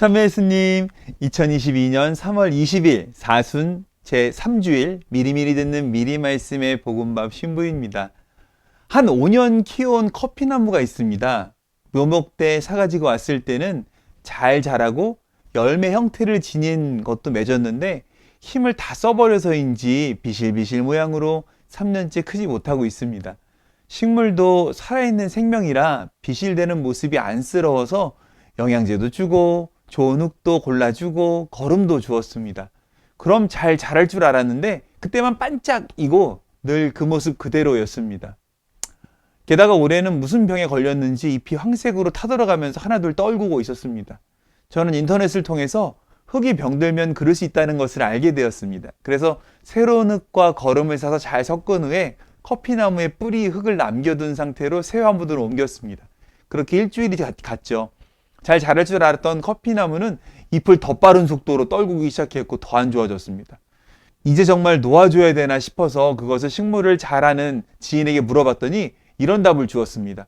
참매예수님, 2022년 3월 20일 사순 제3주일 미리미리 듣는 미리 말씀의 복음밥 신부입니다. 한 5년 키워온 커피나무가 있습니다. 묘목 때 사가지고 왔을 때는 잘 자라고 열매 형태를 지닌 것도 맺었는데 힘을 다 써버려서인지 비실비실 모양으로 3년째 크지 못하고 있습니다. 식물도 살아있는 생명이라 비실대는 모습이 안쓰러워서 영양제도 주고 좋은 흙도 골라주고 거름도 주었습니다. 그럼 잘 자랄 줄 알았는데 그때만 반짝이고 늘 그 모습 그대로였습니다. 게다가 올해는 무슨 병에 걸렸는지 잎이 황색으로 타들어가면서 하나둘 떨구고 있었습니다. 저는 인터넷을 통해서 흙이 병들면 그럴 수 있다는 것을 알게 되었습니다. 그래서 새로운 흙과 거름을 사서 잘 섞은 후에 커피나무에 뿌리 흙을 남겨둔 상태로 새 화분으로 옮겼습니다. 그렇게 일주일이 갔- 갔죠. 잘 자랄 줄 알았던 커피나무는 잎을 더 빠른 속도로 떨구기 시작했고 더 안 좋아졌습니다. 이제 정말 놓아줘야 되나 싶어서 그것을 식물을 잘하는 지인에게 물어봤더니 이런 답을 주었습니다.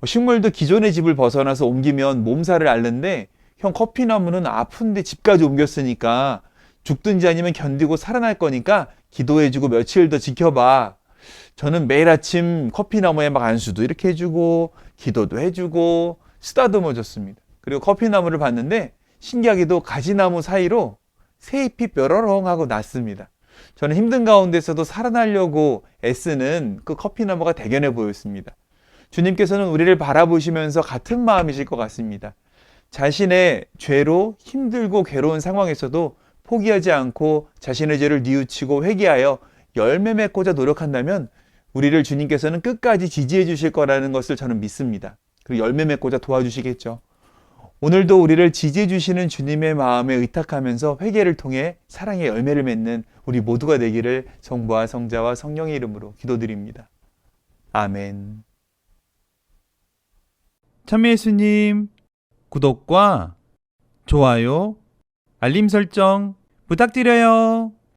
어, 식물도 기존의 집을 벗어나서 옮기면 몸살을 앓는데 형 커피나무는 아픈데 집까지 옮겼으니까 죽든지 아니면 견디고 살아날 거니까 기도해주고 며칠 더 지켜봐. 저는 매일 아침 커피나무에 막 안수도 이렇게 해주고 기도도 해주고 쓰다듬어 줬습니다. 그리고 커피나무를 봤는데 신기하게도 가지나무 사이로 새 잎이 뾰로롱 하고 났습니다. 저는 힘든 가운데서도 살아나려고 애쓰는 그 커피나무가 대견해 보였습니다. 주님께서는 우리를 바라보시면서 같은 마음이실 것 같습니다. 자신의 죄로 힘들고 괴로운 상황에서도 포기하지 않고 자신의 죄를 뉘우치고 회개하여 열매 맺고자 노력한다면 우리를 주님께서는 끝까지 지지해 주실 거라는 것을 저는 믿습니다. 그리고 열매 맺고자 도와주시겠죠. 오늘도 우리를 지지해 주시는 주님의 마음에 의탁하면서 회개를 통해 사랑의 열매를 맺는 우리 모두가 되기를 성부와 성자와 성령의 이름으로 기도드립니다. 아멘. 참여 예수님 구독과 좋아요, 알림 설정 부탁드려요.